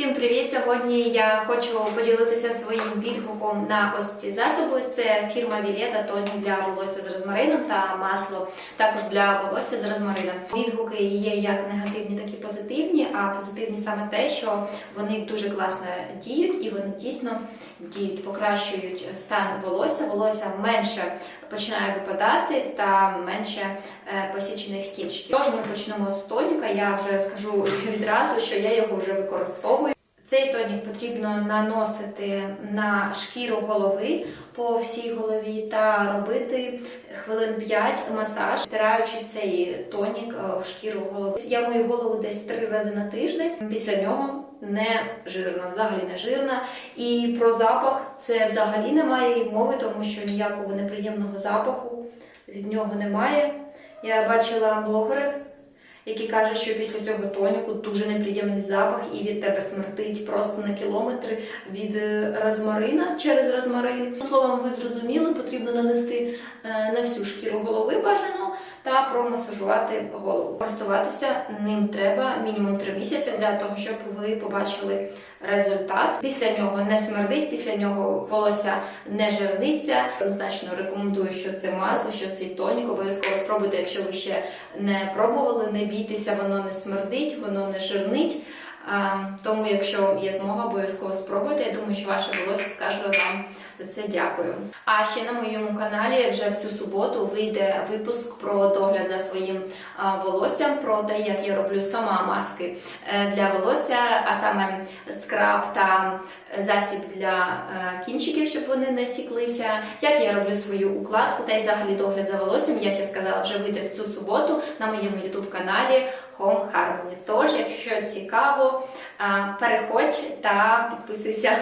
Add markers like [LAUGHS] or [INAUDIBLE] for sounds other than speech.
Всім привіт! Сьогодні я хочу поділитися своїм відгуком на ось ці засоби. Це фірма Вілета, тонік для волосся з розмарином та масло також для волосся з розмарином. Відгуки є як негативні, так і позитивні. А позитивні саме те, що вони дуже класно діють і вони дійсно діють, покращують стан волосся. Волосся менше починає випадати та менше е, посічених кінчиків. Тож ми почнемо з тоніка. Я вже скажу [LAUGHS] відразу, що я його вже використовую. Цей тонік потрібно наносити на шкіру голови по всій голові та робити хвилин 5 масаж, втираючи цей тонік е, в шкіру голови. Я мою голову десь три рази на тиждень. Після нього не жирна, взагалі не жирна. І про запах це взагалі немає мови, тому що ніякого неприємного запаху від нього немає. Я бачила блогери, які кажуть, що після цього тоніку дуже неприємний запах і від тебе смертить просто на кілометри від е, розмарина через розмарин. Словом, ви зрозуміли, потрібно нанести е, на всю шкіру голови бажано та промасажувати голову. Користуватися ним треба мінімум 3 місяці для того, щоб ви побачили результат. Після нього не смердить, після нього волосся не жирниться. Однозначно рекомендую, що це масло, що цей тонік. Обов'язково спробуйте, якщо ви ще не пробували, не бійтеся, воно не смердить, воно не жирнить. Тому, якщо є змога, обов'язково спробуйте. Я думаю, що ваше волосся скаже вам за це дякую. А ще на моєму каналі вже в цю суботу вийде випуск про догляд за своїм волоссям, про те, як я роблю сама маски е, для волосся, а саме скраб та засіб для е, кінчиків, щоб вони не сіклися, як я роблю свою укладку та й взагалі догляд за волоссям, як я сказала, вже вийде в цю суботу на моєму youtube каналі Home Harmony. Тож, якщо цікаво, переходь та підписуйся.